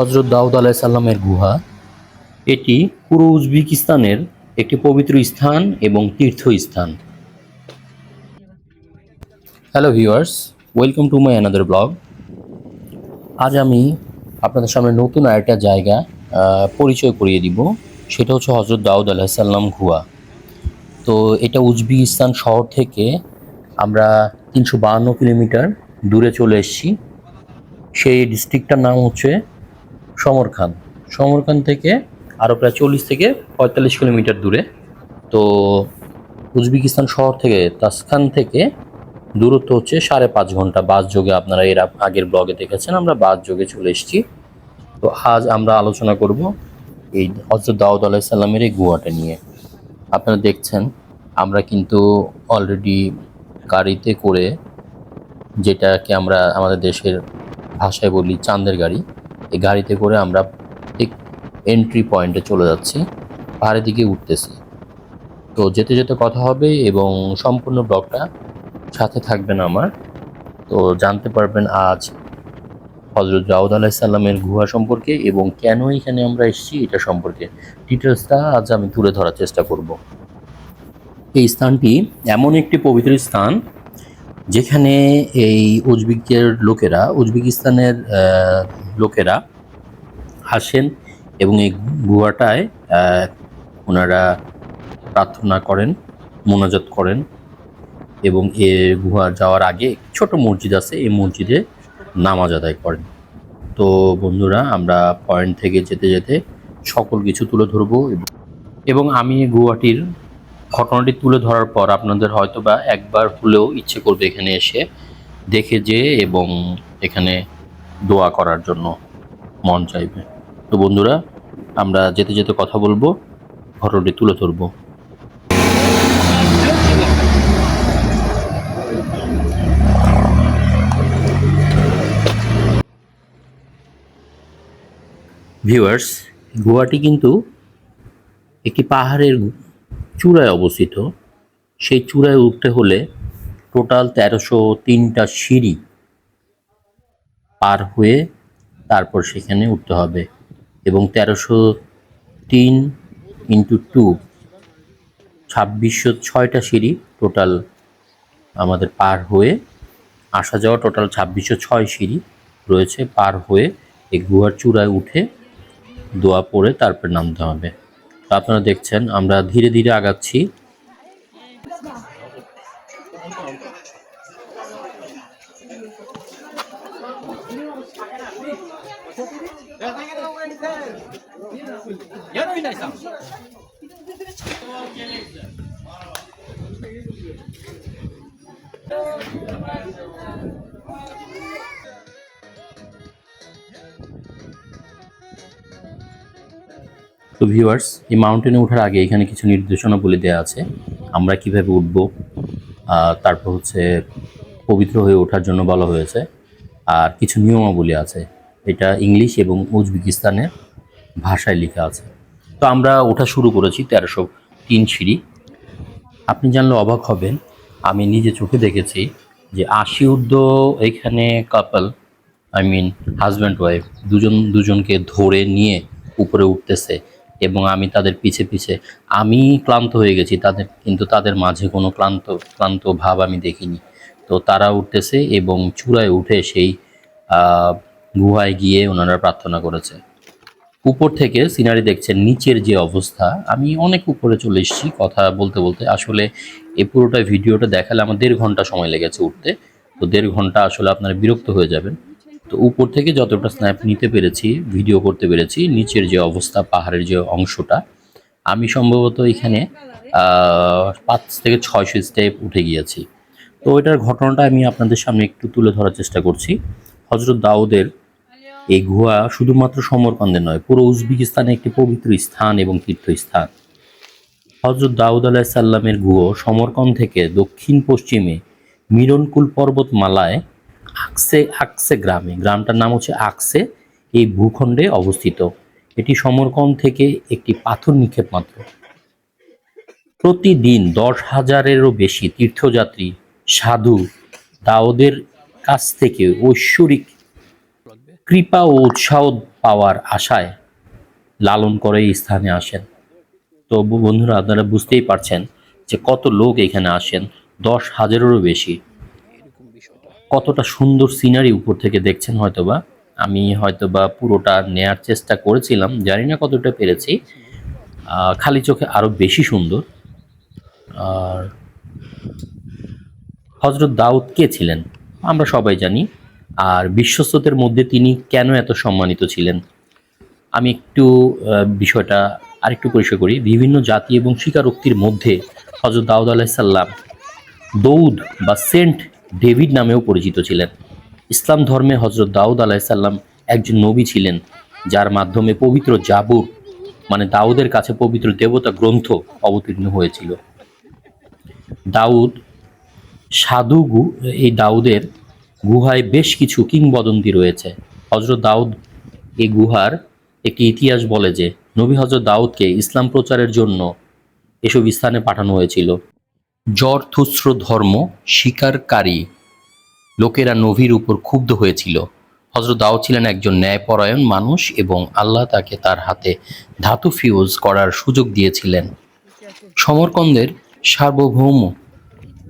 হজরত দাউদ আলাইসাল্লামের গুহা। এটি পুরো উজবেকিস্তানের একটি পবিত্র স্থান এবং তীর্থস্থান। Hello viewers welcome to my another blog আজ আমি আপনাদের সামনে নতুন আরেকটা জায়গা পরিচয় করিয়ে দিব। সেটা হচ্ছে হজরত দাউদ আলাইসাল্লাম গুহা। তো এটা উজবেকিস্তান শহর থেকে আমরা তিনশো বাহান্ন কিলোমিটার দূরে চলে এসেছি। সেই ডিস্ট্রিক্টটার নাম হচ্ছে সমরখান সমরখান থেকে আরও প্রায় চল্লিশ থেকে পঁয়তাল্লিশ কিলোমিটার দূরে। তো উজবেকিস্তান শহর থেকে তাসখান থেকে দূরত্ব হচ্ছে সাড়ে পাঁচ ঘণ্টা বাস যোগে আপনারা এর আগের ব্লগে দেখেছেন, আমরা বাস যোগে চলে এসেছি। তো আজ আমরা আলোচনা করব এই হজরত দাউদ আলাইসাল্লামের এই গুহাটা নিয়ে। আপনারা দেখছেন, আমরা কিন্তু অলরেডি গাড়িতে করে যেটাকে আমরা আমাদের দেশের ভাষায় বলি চাঁদের গাড়ি এই গাড়িতে করে আমরা ঠিক এন্ট্রি পয়েন্টে চলে যাচ্ছি, পাহাড়ের দিকে উঠতেছি। তো যেতে যেতে কথা হবে এবং সম্পূর্ণ ব্লগটা সাথে থাকবেন আমার। তো জানতে পারবেন আজ হজরত দাউদ আলাইসাল্লামের গুহা সম্পর্কে এবং কেন এখানে আমরা এসেছি এটা সম্পর্কে। ডিটেলসটা আজ আমি তুলে ধরার চেষ্টা করব। এই স্থানটি এমন একটি পবিত্র স্থান যেখানে এই উজবেকের লোকেরা, উজবেকিস্তানের লোকেরা আসেন এবং এই গুহাটায় ওনারা প্রার্থনা করেন, মোনাজাত করেন এবং এ গুহা যাওয়ার আগে ছোট মসজিদ আছে, এই মসজিদে নামাজ আদায় করেন। তো বন্ধুরা, আমরা পয়েন্ট থেকে যেতে যেতে সকল কিছু তুলে ধরবো এবং- আমি গুহাটির ঘটনাটি তুলে ধরার পর আপনাদের হয়তো বা একবার হলেও ইচ্ছে করবে এখানে এসে দেখে যে এবং এখানে দোয়া করার জন্য মন চাইবে। তো বন্ধুরা, আমরা যেতে যেতে কথা বলব, ঘটনাটি তুলে ধরবো। ভিউয়ার্স, গুহাটি কিন্তু একটি পাহাড়ের চূড়ায় অবস্থিত। সেই চূড়ায় উঠতে হলে টোটাল তেরোশো তিনটা সিঁড়ি পার হয়ে তারপর সেখানে উঠতে হবে এবং তেরোশো তিন ইন্টু টু ছাব্বিশশো ছয়টা সিঁড়ি টোটাল আমাদের পার হয়ে আসা যাওয়া টোটাল ছাব্বিশশো ছয় সিঁড়ি রয়েছে পার হয়ে এই গুহার চূড়ায় উঠে দোয়া পড়ে তারপর নামতে হবে। আপনারা দেখছেন আমরা ধীরে ধীরে আগাচ্ছি। তো ভিউয়ার্স এই মাউন্টেনে ওঠার আগে এখানে কিছু নির্দেশনা বলে দেওয়া আছে। আমরা কীভাবে উঠব তারপর হচ্ছে পবিত্র হয়ে ওঠার জন্য বলা হয়েছে। আর কিছু নিয়মাবলী আছে। এটা ইংলিশ এবং উজবেকিস্তানের ভাষায় লেখা আছে। তো আমরা ওঠা শুরু করেছি তেরোশো তিন সিঁড়ি। আপনি জানলে অবাক হবেন, আমি নিজে চোখে দেখেছি যে আশি ঊর্ধ্ব এখানে couple I mean husband wife দুজন, দুজনকে ধরে নিয়ে উপরে উঠতেছে। এবং আমি তাদের পিছে পিছে, আমি ক্লান্ত হয়ে গেছি, তাদের, কিন্তু তাদের মাঝে কোনো ক্লান্ত ক্লান্ত ভাব আমি দেখিনি। তো তারা উঠতেছে এবং চূড়ায় উঠে সেই গুহায় গিয়ে ওনারা প্রার্থনা করেছে। উপর থেকে সিনারি দেখছেন, নিচের যে অবস্থা, আমি অনেক উপরে চলে এসেছি কথা বলতে বলতে। আসলে এই পুরোটা ভিডিওটা দেখালে আমার দেড় ঘণ্টা সময় লেগেছে উঠতে। তো দেড় ঘণ্টা আসলে আপনারা বিরক্ত হয়ে যাবেন। তো উপর থেকে যতটা স্ন্যাপ নিতে পেরেছি ভিডিও করতে পেরেছি, নিচের যে অবস্থা, পাহাড়ের যে অংশটা, আমি সম্ভবত এখানে পাঁচ থেকে ছয়শো স্টেপ উঠে গিয়েছি। তো এটার ঘটনাটা আমি আপনাদের সামনে একটু তুলে ধরার চেষ্টা করছি। হজরত দাউদের এই গুহা শুধুমাত্র সমরকান্দে নয়, পুরো উজবেকিস্তানে একটি পবিত্র স্থান এবং তীর্থস্থান। হজরত দাউদ আলাহিসাল্লামের গুহ সমরকন্দ থেকে দক্ষিণ পশ্চিমে মিরনকুল পর্বতমালায় আকসে আকসে গ্রামে। গ্রামটার নাম হচ্ছে আকসে, এই ভূখণ্ডে অবস্থিত। এটি সমরকন্দ থেকে একটি পাথর নিক্ষেপ মাত্র। প্রতিদিন দশ হাজারেরও বেশি তীর্থযাত্রী, সাধু, দাওদের কাছ থেকে ঐশ্বরিক কৃপা ও উৎসাহ পাওয়ার আশায় লালন করে এই স্থানে আসেন। তো বন্ধুরা, আপনারা বুঝতেই পারছেন যে কত লোক এখানে আসেন। দশ হাজারেরও বেশি। কতটা সুন্দর সিনারি উপর থেকে দেখছেন হয়তোবা। আমি হয়তোবা পুরোটা নেয়ার চেষ্টা করেছিলাম, জানি না কতটা পেরেছি। খালি চোখে আরও বেশি সুন্দর। আর হজরত দাউদ কে ছিলেন? আমরা সবাই জানি। আর বিশ্বস্তদের মধ্যে তিনি কেন এত সম্মানিত ছিলেন? আমি একটু বিষয়টা আরেকটু পরিষ্কার করি। বিভিন্ন জাতি এবং স্বীকারোক্তির মধ্যে হজরত দাউদ আলাহিসাল্লাম দৌদ বা সেন্ট ডেভিড নামেও পরিচিত ছিলেন। ইসলাম ধর্মে হজরত দাউদ আলাহিসাল্লাম একজন নবী ছিলেন, যার মাধ্যমে পবিত্র জাবুর মানে দাউদের কাছে পবিত্র দেবতা গ্রন্থ অবতীর্ণ হয়েছিল। দাউদ সাধু এই দাউদের গুহায় বেশ কিছু কিংবদন্তি রয়েছে। হজরত দাউদ এই গুহার একটি ইতিহাস বলে যে, নবী হজরত দাউদকে ইসলাম প্রচারের জন্য এসব স্থানে পাঠানো হয়েছিল। জরথুস্র ধর্ম স্বীকারকারী লোকেরা নবীর উপর ক্ষুব্ধ হয়েছিল। হজরত দাউদ ছিলেন একজন ন্যায়পরায়ণ মানুষ এবং আল্লাহ তাকে তার হাতে ধাতু ফিউজ করার সুযোগ দিয়েছিলেন। সমরকন্দের সার্বভৌম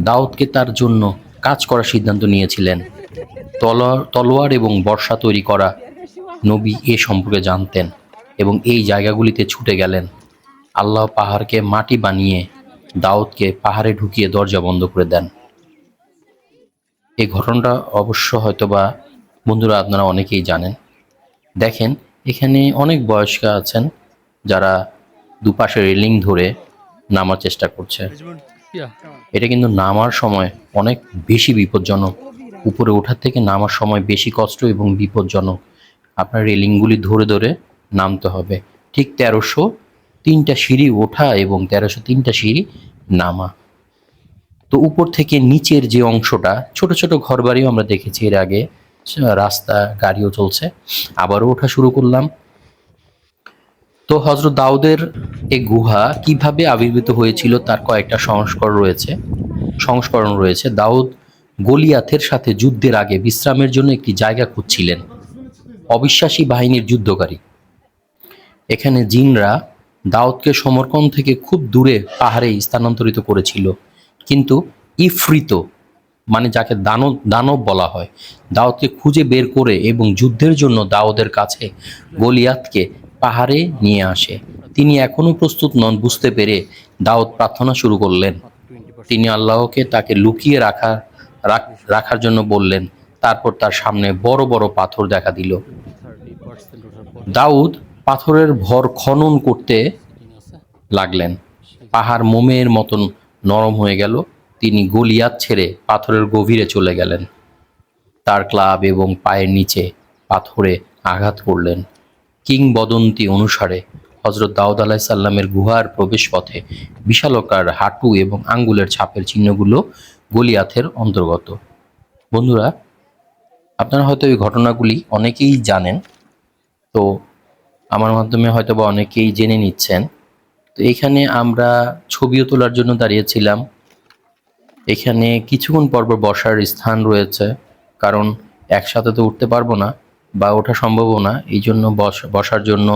দাউদকে তার জন্য কাজ করার সিদ্ধান্ত নিয়েছিলেন। তলোয়ার এবং বর্ষা তৈরি করা নবী এ সম্পর্কে জানতেন এবং এই জায়গাগুলিতে ছুটে গেলেন। আল্লাহ পাহাড়কে মাটি বানিয়ে দাউদকে পাহাড়ে ঢুকিয়ে দরজা বন্ধ করে দেন। এই ঘটনাটা অবশ্য হয়তোবা বন্ধুরা আপনারা অনেকেই জানেন। দেখেন, এখানে অনেক বয়স্ক আছেন যারা দুপাশে রেলিং ধরে নামার চেষ্টা করছে। এটা কিন্তু নামার সময় অনেক বেশি বিপজ্জনক। উপরে ওঠার থেকে নামার সময় বেশি কষ্ট এবং বিপজ্জনক। আপনার রেলিংগুলি ধরে ধরে নামতে হবে। ঠিক তেরোশো তিনটা সিঁড়ি ওঠা এবং তেরোশো তিনটা সিঁড়ি নামা। তো উপর থেকে নিচের যে অংশটা, ছোট ছোট ঘরবাড়িও আমরা দেখেছি এর আগে, রাস্তা, গাড়িও চলছে। আবারও ওঠা শুরু করলাম। তো হজরত দাউদের এ গুহা কীভাবে আবির্ভূত হয়েছিল তার কয়েকটা সংস্করণ রয়েছে সংস্করণ রয়েছে। দাউদ গলিয়াথের সাথে যুদ্ধের আগে বিশ্রামের জন্য একটি জায়গা খুঁজছিলেন। অবিশ্বাসী বাহিনীর যুদ্ধকারী। এখানে জিনরা দাউদকে সমরকন থেকে খুব দূরে পাহাড়ে স্থানান্তরিত করেছিল। কিন্তু ইফরিত মানে যাকে দানব দানব বলা হয়, দাউদকে খুঁজে বের করে এবং যুদ্ধের জন্য দাউদের কাছে গলিয়াতকে পাহাড়ে নিয়ে আসে। তিনি এখনও প্রস্তুত নন, বুঝতে পেরে দাউদ প্রার্থনা শুরু করলেন। তিনি আল্লাহকে তাকে লুকিয়ে রাখা, রাখার জন্য বললেন। তারপর তার সামনে বড় বড় পাথর দেখা দিল। দাউদ পাথরের ভর খনন করতে লাগলেন। পাহাড় মোমের মতন নরম হয়ে গেল। তিনি গলিয়াত ছেড়ে পাথরের গভীরে চলে গেলেন। তার ক্লাব এবং পায়ের নিচে পাথরে আঘাত করলেন। কিংবদন্তি অনুসারে হজরত দাউদ আলাহিসাল্লামের গুহার প্রবেশপথে বিশালকার হাঁটু এবং আঙ্গুলের ছাপের চিহ্নগুলো গলিয়াথের অন্তর্গত। বন্ধুরা, আপনারা হয়তো এই ঘটনাগুলি অনেকেই জানেন। তো আমার মাধ্যমে হয়তো বা অনেকেই জেনে নিচ্ছেন। তো এখানে আমরা ছবিও তোলার জন্য দাঁড়িয়েছিলাম। এখানে কিছুক্ষণ পরপর বসার স্থান রয়েছে, কারণ একসাথে তো উঠতে পারব না বা ওঠা সম্ভবও না। এই জন্য বস, বসার জন্য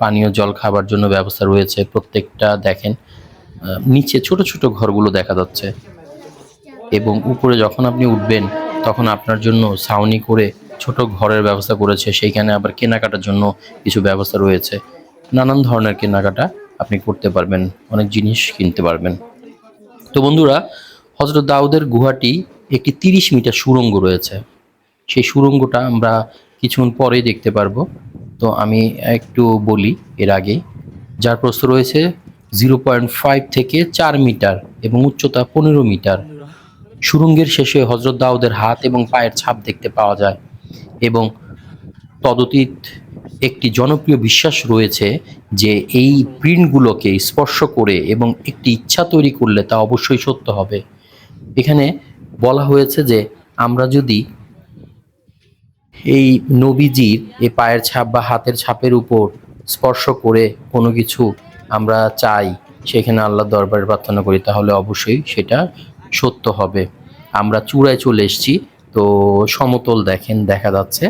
পানীয় জল খাবার জন্য ব্যবস্থা রয়েছে প্রত্যেকটা, দেখেন নিচে ছোট ছোট ঘরগুলো দেখা যাচ্ছে। এবং উপরে যখন আপনি উঠবেন, তখন আপনার জন্য ছাউনি করে ছোট ঘরের ব্যবস্থা করেছে, সেইখানে আবার কেনাকাটার জন্য কিছু ব্যবস্থা রয়েছে। নানান ধরনের কেনাকাটা আপনি করতে পারবেন, অনেক জিনিস কিনতে পারবেন। তো বন্ধুরা হজরত দাউদের গুহাটি একটি তিরিশ মিটার সুরঙ্গ রয়েছে। সেই সুরঙ্গটা আমরা কিছুক্ষণ পরেই দেখতে পারব। তো আমি একটু বলি এর আগে, যার প্রস্থ রয়েছে জিরো পয়েন্ট ফাইভ থেকে চার মিটার এবং উচ্চতা পনেরো মিটার। সুরঙ্গের শেষে হজরত দাউদের হাত এবং পায়ের ছাপ দেখতে পাওয়া যায়। এবং তদতীত একটি জনপ্রিয় বিশ্বাস রয়েছে যে এই প্রিন্টগুলোকে স্পর্শ করে এবং একটি ইচ্ছা তৈরি করলে তা অবশ্যই সত্য হবে। এখানে বলা হয়েছে যে আমরা যদি এই নবীজির এই পায়ের ছাপ বা হাতের ছাপের উপর স্পর্শ করে কোনো কিছু আমরা চাই, সেখানে আল্লাহ দরবারে প্রার্থনা করি, তাহলে অবশ্যই সেটা সত্য হবে। আমরা চূড়ায় চলে এসেছি তো সমতল দেখেন, দেখা যাচ্ছে।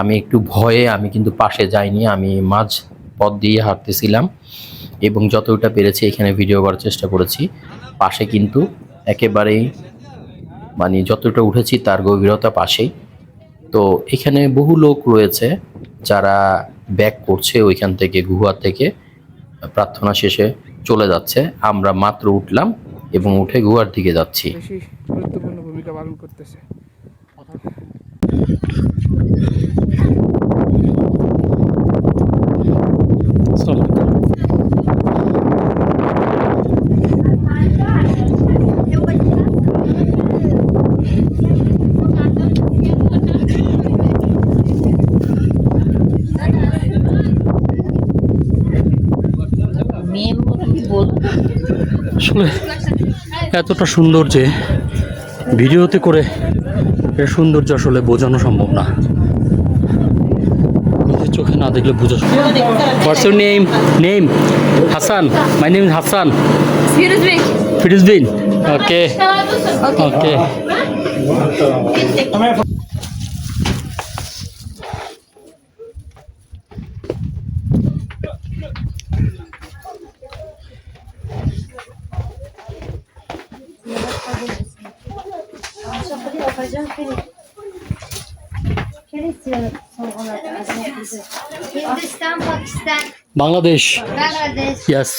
আমি একটু ভয়ে আমি কিন্তু পাশে যাইনি, আমি মাঝ পথ দিয়ে হাঁটতেছিলাম এবং যতটা পেরেছি এখানে ভিডিও করার চেষ্টা করেছি। পাশে কিন্তু একেবারেই মানে যতটা উঠেছি তার গভীরতা পাশেই। তো এখানে বহু লোক রয়েছে যারা ব্যাক করছে ওইখান থেকে গুহা থেকে। প্রার্থনা শেষে চলে যাচ্ছে। আমরা মাত্র উঠলাম এবং উঠে গুহার দিকে যাচ্ছি। গুরুত্বপূর্ণ ভূমিকা পালন করতেছে। আসলে এতটা সুন্দর যে ভিডিওতে করে এর সৌন্দর্য আসলে বোঝানো সম্ভব না। নিজের চোখে না দেখলে বোঝা what's your name name Hasan my name is Hasan. ফিরোজবিন okay okay Bangladesh. Yes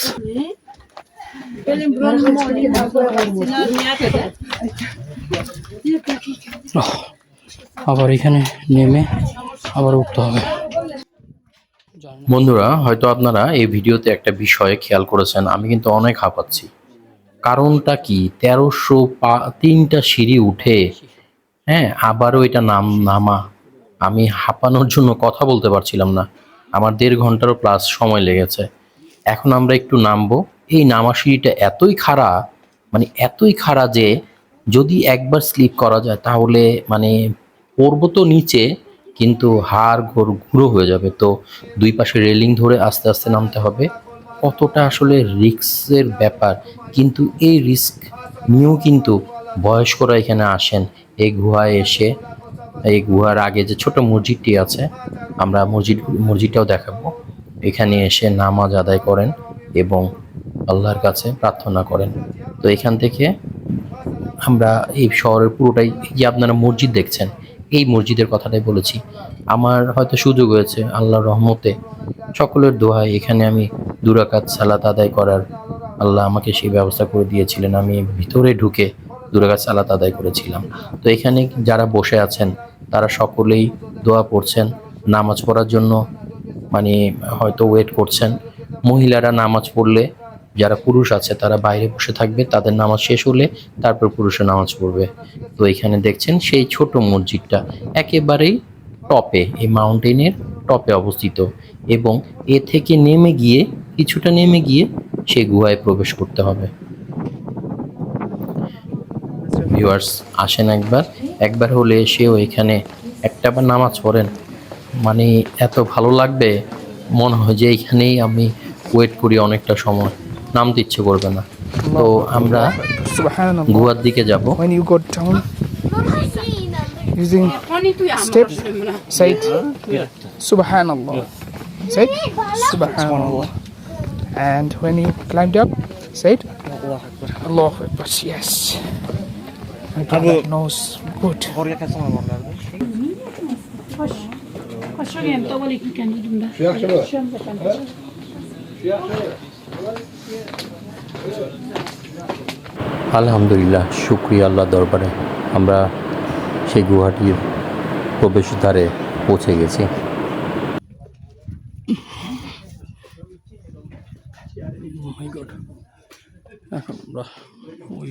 আবার এখানে নেমে আবার উঠতে হবে। বন্ধুরা, হয়তো আপনারা এই ভিডিওতে একটা বিষয়ে খেয়াল করেছেন, আমি কিন্তু অনেক হাঁপাচ্ছি। কারণটা কি? তেরোশো পা, তিনটা সিঁড়ি উঠে হ্যাঁ আবারও এটা নাম, নামা। আমি হাঁপানোর জন্য কথা বলতে পারছিলাম না। আমার দেড় ঘন্টারও প্লাস সময় লেগেছে। এখন আমরা একটু নামবো। এই নামা সিঁড়িটা এতই খাড়া মানে এতই খাড়া যে যদি একবার স্লিপ করা যায় তাহলে মানে পড়ব তো নিচে, কিন্তু হাড় ঘোর ঘুরো হয়ে যাবে। তো দুই পাশে রেলিং ধরে আস্তে আস্তে নামতে হবে। কতটা আসলে রিস্কের ব্যাপার, কিন্তু এই রিস্ক নিয়েও কিন্তু বয়স্করা এখানে আসেন, এই গুহায় এসে। এই গুহার আগে যে ছোট মসজিদটি আছে, আমরা মসজিদ, মসজিদটাও দেখাবো। এখানে এসে নামাজ আদায় করেন এবং আল্লাহর কাছে প্রার্থনা করেন। তো এখান থেকে আমরা এই শহরের পুরোটাই যে আপনারা মসজিদ দেখছেন, এই মসজিদের কথাটাই বলেছি। আমার হয়তো সুযোগ হয়েছে আল্লাহর রহমতে সকলের দোহাই এখানে আমি দুরাকাত সালাত আদায় করার আল্লাহ আমাকে সেই ব্যবস্থা করে দিয়েছিলেন। আমি ভিতরে ঢুকে দুরাকাত সালাত আদায় করেছিলাম। তো এখানে যারা বসে আছেন তারা সকলেই দোয়া পড়ছেন নামাজ পড়ার জন্য মানে হয়তো ওয়েট করছেন। মহিলারা নামাজ পড়লে, যারা পুরুষ আছে তারা বাইরে বসে থাকবে, তাদের নামাজ শেষ হলে তারপর পুরুষের নামাজ পড়বে। তো এখানে দেখছেন সেই ছোট মসজিদটা একেবারেই টপে, এই মাউন্টেনের টপে অবস্থিত এবং এ থেকে নেমে গিয়ে, কিছুটা নেমে গিয়ে সেই গুহায় প্রবেশ করতে হবে। ভিউয়ার্স আসেন একবার। একবার হলে এসেও এখানে একটা বার নামাজ পড়েন মানে এত ভালো লাগবে মনে হয় যে এইখানেই আমি ওয়েট করি অনেকটা সময় নামতে ইচ্ছে করবে না তো আমরা. গুহার দিকে যাব When you go down using steps, say. Subhanallah. Say it. Subhanallah. And when you climbed up, say it. Allah Akbar. Yes. My brother knows আলহামদুলিল্লাহ শুক্রিয়া আল্লাহ দরবারে। আমরা সেই গুহাটির প্রবেশদ্বারে পৌঁছে গেছি। ওই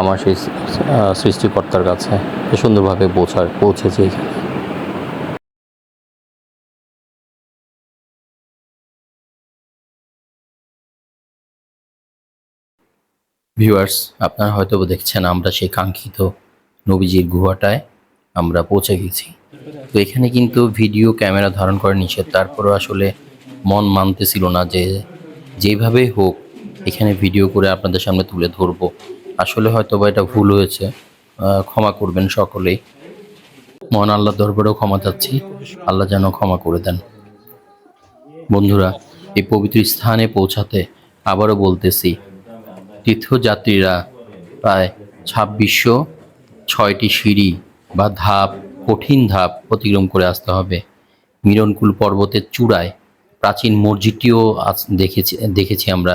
আমার সেই সৃষ্টিকর্তার কাছে সুন্দরভাবে বোঝার পৌঁছেছে ভিউয়ার্স আপনারা হয়তো দেখছেন, আমরা সেই কাঙ্ক্ষিত নবীজির গুহাটায় আমরা পৌঁছে গেছি। তো এখানে কিন্তু ভিডিও, ক্যামেরা ধারণ করে নিষেধ। তারপরে আসলে মন মানতেছিল না যে, যেভাবে হোক, এখানে ভিডিও করে আপনাদের সামনে তুলে ধরবো। আসলে হয়তো বা এটা ভুল হয়েছে। ক্ষমা করবেন সকলেই। মহান আল্লাহ দরবারেও ক্ষমা চাচ্ছি। আল্লাহ যেন ক্ষমা করে দেন। বন্ধুরা, এই পবিত্র স্থানে পৌঁছাতে আবারও বলতেছি, তীর্থযাত্রীরা প্রায় ছাব্বিশশো ছয়টি সিঁড়ি বা ধাপ, কঠিন ধাপ অতিক্রম করে আসতে হবে। মিরনকুল পর্বতের চূড়ায় প্রাচীন মসজিদটিও দেখেছি দেখেছি আমরা।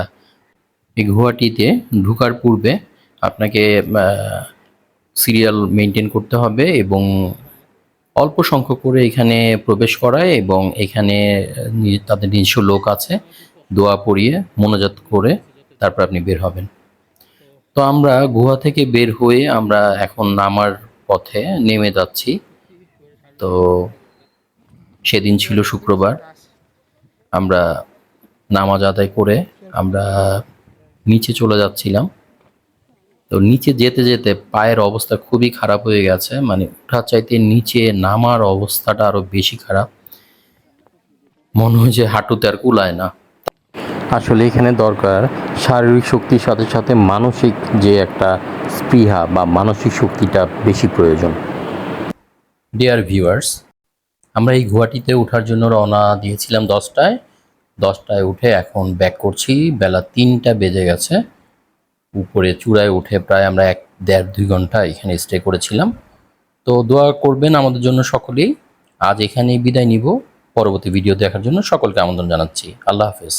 এই গুহাটিতে ঢুকার পূর্বে আপনাকে সিরিয়াল মেনটেন করতে হবে এবং অল্প সংখ্যক করে এখানে প্রবেশ করায় এবং এখানে তাদের নিজস্ব লোক আছে, দোয়া পড়িয়ে মোনাজাত করে তারপর আপনি বের হবেন। তো আমরা গুহা থেকে বের হয়ে আমরা এখন নামার পথে নেমে যাচ্ছি। তো সেদিন ছিল শুক্রবার। আমরা নামাজ আদায় করে আমরা নিচে চলে যাচ্ছিলাম। তো নিচে যেতে যেতে পায়ের অবস্থা খুবই খারাপ হয়ে গেছে। মানে ওঠার চাইতে নিচে নামার অবস্থাটা আরও বেশি খারাপ। মনে হয় যে হাঁটুতে আর কুলায় না। আসলে এখানে দরকার শারীরিক শক্তির সাথে সাথে মানসিক যে একটা স্পৃহা বা মানসিক শক্তিটা বেশি প্রয়োজন। ডিয়ার ভিউয়ার্স আমরা এই গুহাটিতে ওঠার জন্য রওনা দিয়েছিলাম দশটায়। দশটায় উঠে এখন ব্যাক করছি। বেলা তিনটা বেজে গেছে। উপরে চূড়ায় উঠে প্রায় আমরা এক, দেড়, দুই ঘণ্টা এখানে স্টে করেছিলাম। তো দোয়া করবেন আমাদের জন্য সকলেই। আজ এখানেই বিদায় নিব। পরবর্তী ভিডিও দেখার জন্য সকলকে আমন্ত্রণ জানাচ্ছি। আল্লাহ হাফেজ।